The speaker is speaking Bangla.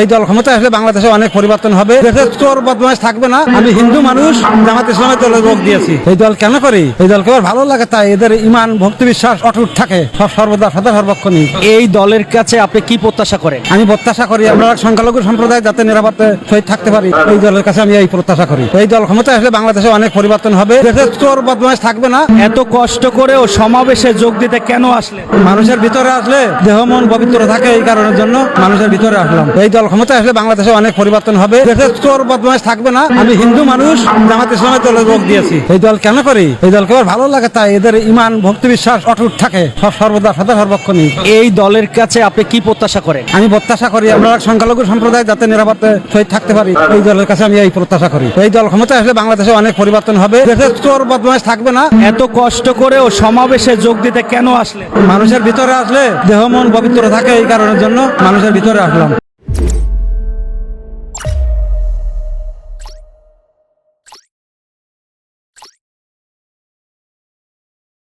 এই দল ক্ষমতা আসলে বাংলাদেশে অনেক পরিবর্তন হবে। দেশের চোর বদমাশ থাকবে না। আমি হিন্দু মানুষ জামাত ইসলামের দলে যোগ দিয়েছি। এই দল কেন করি? এই দলকে আমার ভালো লাগে তাই এদের ইমান ভক্তি বিশ্বাস অটুট থাকে। সব সর্বদা সদা সর্বক্ষণই। এই দলের কাছে আপনি কি প্রত্যাশা করেন? আমি প্রত্যাশা করি আমরা সংখ্যালঘু সম্প্রদায় যাতে নিরাপদে সহিত থাকতে পারি। এই দলের কাছে আমি এই প্রত্যাশা করি। এই দল ক্ষমতা আসলে বাংলাদেশে অনেক পরিবর্তন হবে। দেশের চোর বদমাশ থাকবে না। এত কষ্ট করেও সমাবেশে যোগ দিতে কেন আসলে মানুষের ভিতরে আসলে দেহ মন পবিত্র থাকে এই কারণের জন্য মানুষের ভিতরে আসলাম। এই দল ক্ষমতা আসলে বাংলাদেশে অনেক পরিবর্তন হবে। দেশের চোর বদমাশ থাকবে না। আমি হিন্দু মানুষ জামাত ইসলামের দলে যোগ দিয়েছি। এই দল কেন করি? এই দলকে আমার ভালো লাগে তাই এদের ইমান ভক্তি বিশ্বাস অটুট থাকে। সব সর্বদা সদা সর্বক্ষণই। এই দলের কাছে আপনি কি প্রত্যাশা করেন? আমি প্রত্যাশা করি আমরা সংখ্যালঘু সম্প্রদায় যাতে নিরাপদে সহিত থাকতে পারি এই দলের কাছে আমি এই প্রত্যাশা করি। এই দল ক্ষমতা আসলে বাংলাদেশে অনেক পরিবর্তন হবে। চোর বদমাশ থাকবে না। এত কষ্ট করেও সমাবেশে যোগ দিতে কেন আসলেন? মানুষের ভিতরে আসলে দেহ মন পবিত্র থাকে এই কারণের জন্য মানুষের ভিতরে আসলাম।